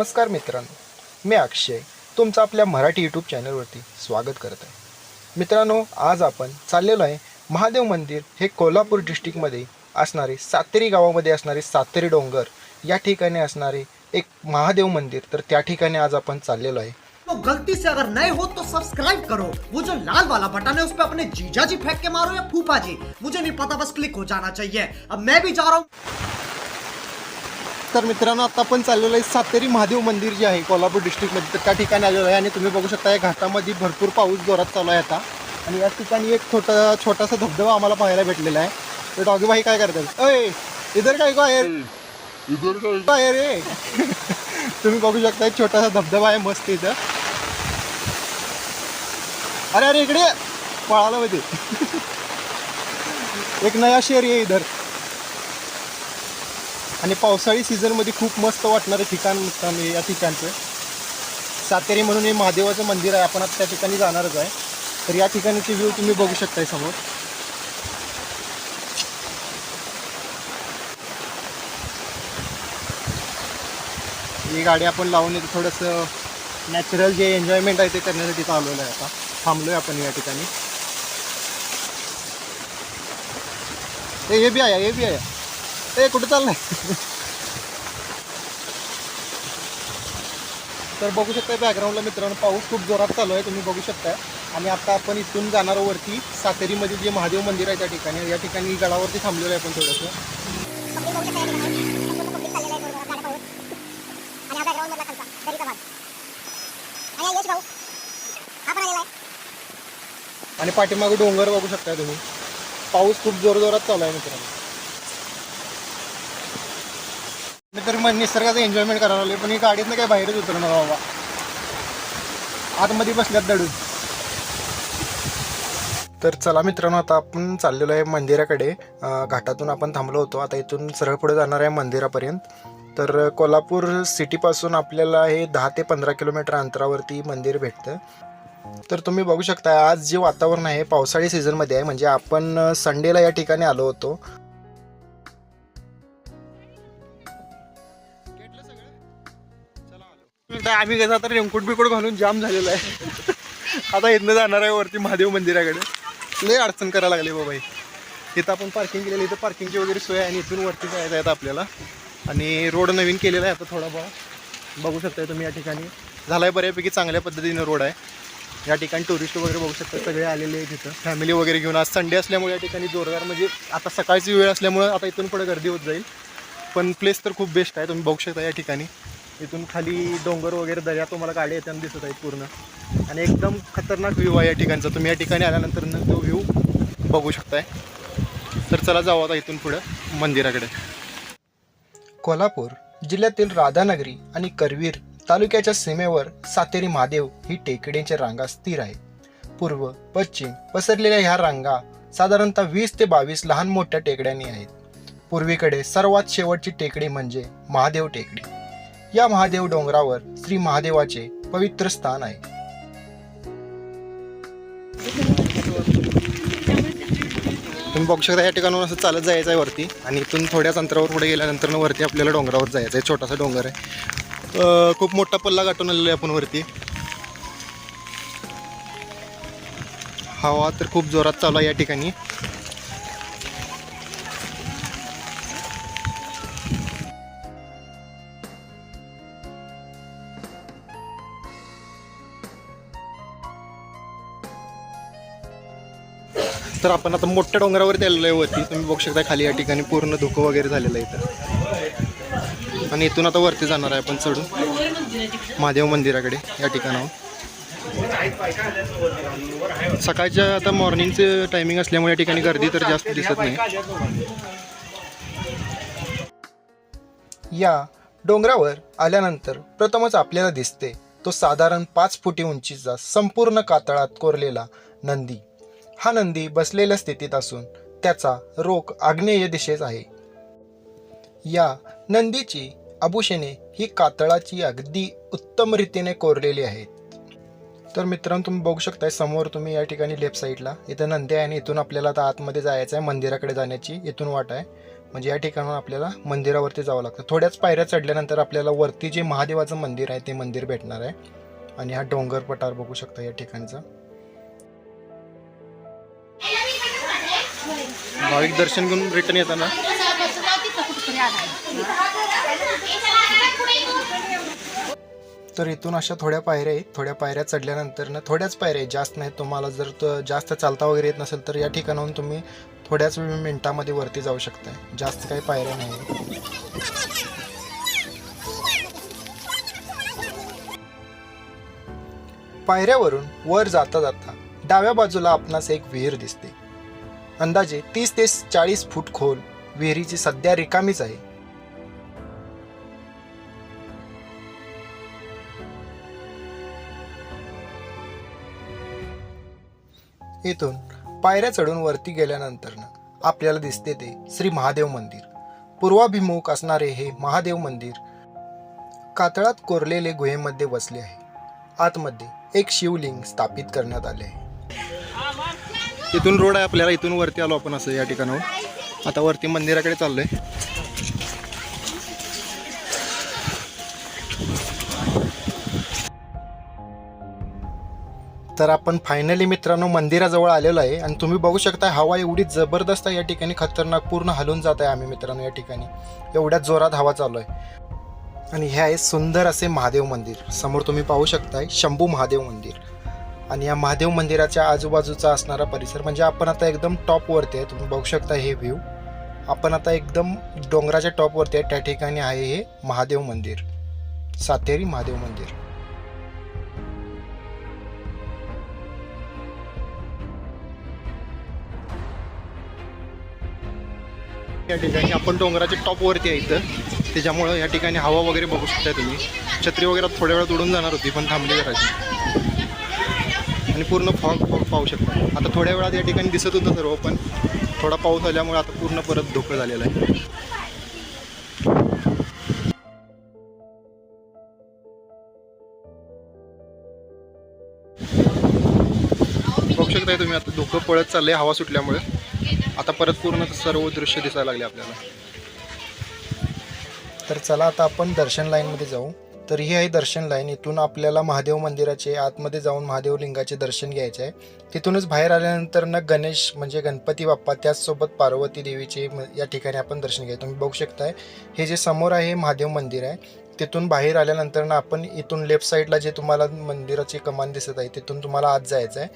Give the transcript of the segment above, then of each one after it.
नमस्कार मित्रांनो मी अक्षय. तुमचं आपल्या मराठी यूट्यूब चॅनलवरती स्वागत करत आहे. मित्रांनो आज आपण चाललेलो आहे महादेव मंदिर हे कोल्हापूर डिस्ट्रिक्टमध्ये असणारे सातेरी गावामध्ये असणारे सातेरी डोंगर या ठिकाणी असणारे एक महादेव मंदिर. तर त्या ठिकाणी आज आपण चाललेलो आहे. तो गलती से अगर नए हो तो सब्सक्राइब करो. वो जो लाल वाला बटन है उस पर अपने जीजा जी फेंक के मारो या फूफा जी मुझे नहीं पता बस क्लिक हो जाना चाहिए. अब मैं भी जा रहा हूँ। तर मित्रांनो आता आपण चाललेलो आहे सातेरी महादेव मंदिर जे आहे कोल्हापूर डिस्ट्रिक्टमध्ये तर त्या ठिकाणी आलेलो आहे आणि तुम्ही बघू शकता या घाटामध्ये भरपूर पाऊस जोरात चालू आहे आता. आणि या ठिकाणी एक छोटा छोटासा धबधबा आम्हाला पाहायला भेटलेला आहे. तर डॉगी भाई काय करतात? अय इधर काय काय इधर काय रे तुम्ही बघू शकता एक छोटासा धबधबा आहे मस्त इथं. अरे अरे इकडे. पळाला मध्ये एक नया शेर आहे इधर. आणि पावसाळी सीझनमध्ये खूप मस्त वाटणारं ठिकाण मित्रांनो या ठिकाणचं. सातेरी म्हणून हे महादेवाचं मंदिर आहे. आपण आता त्या ठिकाणी जाणारच आहे. तर या ठिकाणीचे व्ह्यू तुम्ही बघू शकताय समोर. ही गाडी आपण लावून येतो थोडंसं नॅचरल जे एन्जॉयमेंट आहे ते करण्यासाठी चालवलं आहे आता. थांबलोय आपण या ठिकाणी. ए हे बी आहे हे बी आहे. ए कुठं चाललंय? तर बघू शकताय बॅकग्राऊंडला मित्रांनो पाऊस खूप जोरात चालू आहे तुम्ही बघू शकताय. आणि आता आपण इथून जाणार वरती सातेरीमध्ये जे महादेव मंदिर आहे त्या ठिकाणी. या ठिकाणी गडावरती थांबलेलो आहे आपण थोडंसं. आणि पाठीमागे डोंगर बघू शकताय तुम्ही. पाऊस खूप जोर जोरात चालू आहे मित्रांनो मी तर मग निसर्गाचं एन्जॉयमेंट करायला लागले पण ही गाडीतनं काही बाहेरच उतरणार बाबा. आतमध्ये बसल्यात दडून. तर चला मित्रांनो आता आपण चाललेलो आहे मंदिराकडे. घाटातून आपण थांबलो होतो. आता इथून सरळ पुढे जाणार आहे मंदिरापर्यंत. तर कोल्हापूर सिटीपासून आपल्याला हे दहा ते पंधरा किलोमीटर अंतरावरती मंदिर भेटतं. तर तुम्ही बघू शकता आज जे वातावरण आहे पावसाळी सीझनमध्ये आहे. म्हणजे आपण संडेला या ठिकाणी आलो होतो. आम्ही कसं आता रेमकोट बिकोट घालून जाम झालेला आहे. आता इथनं जाणार आहे वरती महादेव मंदिराकडे. लय अडचण करायला लागली बाबा इथं आपण पार्किंग केलेलं इथं पार्किंगची वगैरे सोय आणि इथून वरती जायचं आहे आपल्याला. आणि रोड नवीन केलेला आहे आता थोडा बघा बघू शकताय तुम्ही या ठिकाणी. झाला आहे बऱ्यापैकी चांगल्या पद्धतीनं रोड आहे. या ठिकाणी टुरिस्ट वगैरे बघू शकता सगळे आलेले आहेत इथं. फॅमिली वगैरे घेऊन आज संडे असल्यामुळे या ठिकाणी जोरदार म्हणजे आता सकाळची वेळ असल्यामुळं आता इथून पुढे गर्दी होत जाईल. पण प्लेस तर खूप बेस्ट आहे तुम्ही बघू शकता या ठिकाणी. इथून खाली डोंगर वगैरे दर्या तुम्हाला गाडी येताना दिसत आहेत पूर्ण. आणि एकदम खतरनाक व्ह्यू आहे या ठिकाणचा. तुम्ही या ठिकाणी आल्यानंतर न तो व्ह्यू बघू शकताय. तर चला जाऊ आता इथून पुढं मंदिराकडे. कोल्हापूर जिल्ह्यातील राधानगरी आणि करवीर तालुक्याच्या सीमेवर सातेरी महादेव ही टेकडींच्या रांगा स्थिर आहेत. पूर्व पश्चिम पसरलेल्या ह्या रांगा साधारणतः वीस ते बावीस लहान मोठ्या टेकड्यांनी आहेत. पूर्वीकडे सर्वात शेवटची टेकडी म्हणजे महादेव टेकडी. या महादेव डोंगरावर श्री महादेवाचे पवित्र स्थान आहे. तुम्ही बघू शकता या ठिकाणून असं चालत जायचं आहे वरती आणि इथून थोड्याच अंतरावर पुढे गेल्यानंतर वरती आपल्याला डोंगरावर जायचं आहे छोटासा डोंगर आहे. खूप मोठा पल्ला गाठून आलेलो आहे आपण वरती. हवा तर खूप जोरात चालू आहे या ठिकाणी. तर आपण आता मोठ्या डोंगरावरती आलेलो आहे वरती. तुम्ही बघू शकता खाली या ठिकाणी पूर्ण धुकं वगैरे झालेलं आहे इथं. आणि इथून आता वरती जाणार आहे आपण चढून. महादेव मंदिराकडे या ठिकाणावर. सकाळच्या आता मॉर्निंगचं टायमिंग असल्यामुळे या ठिकाणी गर्दी तर जास्त दिसत नाही. या डोंगरावर आल्यानंतर प्रथमच आपल्याला दिसते तो साधारण पाच फुटी उंचीचा संपूर्ण कातळात कोरलेला नंदी. हा नंदी बसलेल्या स्थितीत असून त्याचा रोख आग्नेय दिशेस आहे. या नंदीची आभूषणे ही कातळाची अगदी उत्तम रीतीने कोरलेली आहेत. तर मित्रांनो तुम्ही बघू शकताय समोर तुम्ही या ठिकाणी लेफ्ट साईडला इथं नंदी आहे आणि इथून आपल्याला आता आतमध्ये जायचं आहे मंदिराकडे जाण्याची इथून वाट आहे. म्हणजे या ठिकाणून आपल्याला मंदिरावरती जावं लागतं. थोड्याच पायऱ्या चढल्यानंतर आपल्याला वरती जे महादेवाचं मंदिर आहे ते मंदिर भेटणार आहे. आणि हा डोंगर पठार बघू शकता या ठिकाणचा. भाविक दर्शन घेऊन रिटर्न येताना? तर इथून अशा थोड्या पायऱ्या आहेत. थोड्या पायऱ्या चढल्यानंतर ना थोड्याच पायऱ्या आहेत. जास्त नाही तुम्हाला. जर जास्त चालता वगैरे येत नसेल तर या ठिकाणाहून तुम्ही थोड्याच मिनिटामध्ये वरती जाऊ शकता जास्त काही पायऱ्या नाही आहेत. पायऱ्यावरून वर जाता जाता डाव्या बाजूला आपणास एक विहीर दिसते. अंदाजे तीस ते चाळीस फूट खोल विहिरीची सध्या रिकामीच आहे. इथून पायऱ्या चढून वरती गेल्यानंतर आपल्याला दिसते ते श्री महादेव मंदिर. पूर्वाभिमुख असणारे हे महादेव मंदिर कातळात कोरलेले गुहेमध्ये वसले आहे. आतमध्ये एक शिवलिंग स्थापित करण्यात आले आहे. इथून रोड आहे आपल्याला इथून वरती आलो आपण असं या ठिकाणावर आता वरती मंदिराकडे चाललोय. तर आपण फायनली मित्रांनो मंदिराजवळ आलेलो आहे आणि तुम्ही बघू शकता हवा एवढी जबरदस्त आहे या ठिकाणी खतरनाक पूर्ण हलून जात आहे आम्ही मित्रांनो या ठिकाणी. एवढ्या जोरात हवा चालू आहे. आणि हे आहे सुंदर असे महादेव मंदिर. समोर तुम्ही पाहू शकताय शंभू महादेव मंदिर. आणि या महादेव मंदिराच्या आजूबाजूचा असणारा परिसर म्हणजे आपण आता एकदम टॉपवरती आहे. तुम्ही बघू शकता हे व्ह्यू आपण आता एकदम डोंगराच्या टॉपवरती आहे. त्या ठिकाणी आहे हे महादेव मंदिर. सातेरी महादेव मंदिर. या ठिकाणी आपण डोंगराच्या टॉपवरती आहे इथं. त्याच्यामुळं या ठिकाणी हवा वगैरे बघू शकता तुम्ही. छत्री वगैरे थोड्या वेळात उडून जाणार होती पण थांबली जराची आणि पूर्ण फॉग फॉग पाहू शकता. आता थोड्या वेळात या ठिकाणी दिसत होतं सर्व पण थोडा पाऊस आल्यामुळे आता पूर्ण परत धोकं झालेलं आहे. बघू शकताय तुम्ही आता धोकं पळत चाललंय हवा सुटल्यामुळे. आता परत पूर्ण सर्व दृश्य दिसायला लागले आपल्याला. तर चला आता आपण दर्शन लाईनमध्ये जाऊ. तर ही आहे दर्शन लाईन. इथून आपल्याला महादेव मंदिराचे आतमध्ये जाऊन महादेव लिंगाचे दर्शन घ्यायचे आहे. तिथूनच बाहेर आल्यानंतर ना गणेश म्हणजे गणपती बाप्पा त्याचसोबत पार्वती देवीचे या ठिकाणी आपण दर्शन घ्यायचं. तुम्ही बघू शकताय हे जे समोर आहे हे महादेव मंदिर आहे तिथून बाहेर आल्यानंतर ना आपण इथून लेफ्ट साईडला जे तुम्हाला मंदिराची कमान दिसत आहे तिथून तुम्हाला आत जायचं आहे.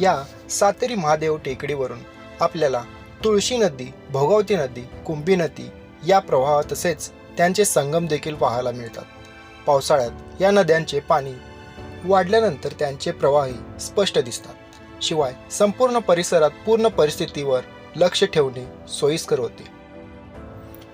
या सातेरी महादेव टेकडीवरून आपल्याला तुळशी नदी भोगावती नदी कुंभी नदी या प्रवाह तसेच त्यांचे संगम देखील पाहायला मिळतात. पावसाळ्यात या नद्यांचे पाणी वाढल्यानंतर त्यांचे प्रवाही स्पष्ट दिसतात. शिवाय संपूर्ण परिसरात पूर्ण परिस्थितीवर लक्ष ठेवणे सोयीस्कर होते.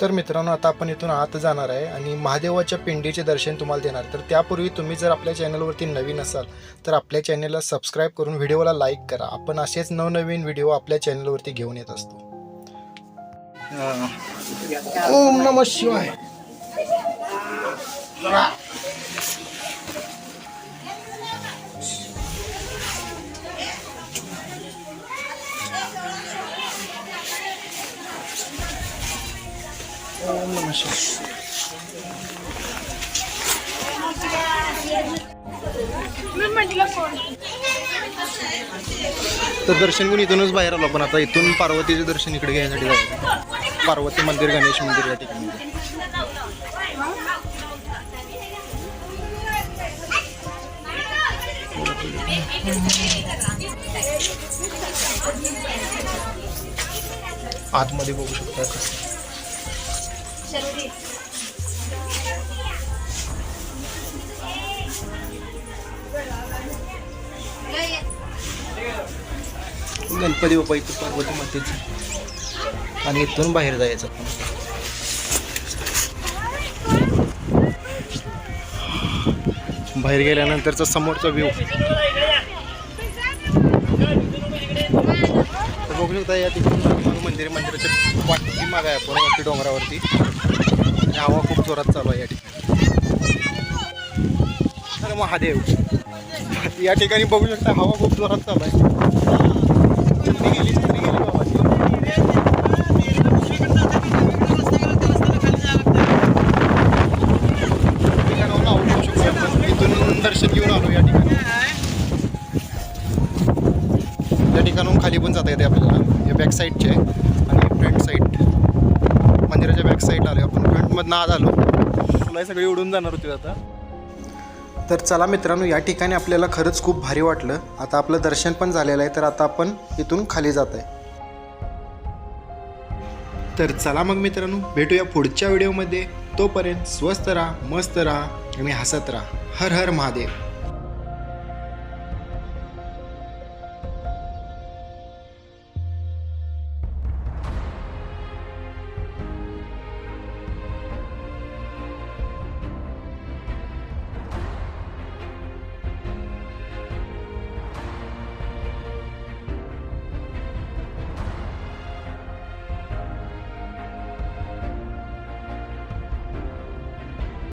तर मित्रांनो आता आपण इथून आत जाणार आहे आणि महादेवाच्या पिंडीचे दर्शन तुम्हाला देणार. तर त्यापूर्वी तुम्ही जर आपल्या चॅनलवरती नवीन असाल तर आपल्या चॅनलला सबस्क्राईब करून व्हिडिओला लाईक करा. आपण असेच नवनवीन व्हिडिओ आपल्या चॅनलवरती घेऊन येत असतो. ओम नम शिवाय. ओम तर दर्शन घेऊन इथूनच बाहेर आलो आपण. आता इथून पार्वतीचे दर्शन इकडे घ्यायसाठी जायचं पार्वती मंदिर गणेश मंदिर या ठिकाणी. आतमध्ये बघू शकता कसं गणपती बाबा इथं पार्वती मातेचं आणि इथून बाहेर जायचं. बाहेर गेल्यानंतरचा समोरचा व्ह्यू बघू शकता या ठिकाणी. मंदिर मंदिराच्या पाठी माग आहे आपण वरती डोंगरावरती. आणि हवा खूप जोरात चालू आहे या ठिकाणी. अरे महादेव. या ठिकाणी बघू शकता हवा खूप जोरात चालू आहे. छत्री गेली गेली इथून दर्शन घेऊन आलो या ठिकाणी. या ठिकाणाहून खाली पण जाता येते आपल्याला. बॅक साईडचे आहे आणि फ्रंट साईड मंदिराच्या बॅक साईडला आलो आपण. फ्रंटमधनं आज आलो. तुला सगळी उडून जाणार होती आता. तर चला मित्रांनो या ठिकाणी आपल्याला खरंच खूप भारी वाटलं. आता आपलं दर्शन पण झालेलं आहे तर आता आपण इथून खाली जात आहे तर चला मग मित्रांनो भेटूया पुढच्या व्हिडिओमध्ये तोपर्यंत स्वस्त राहा मस्त राहा आणि हसत राहा. हर हर महादेव.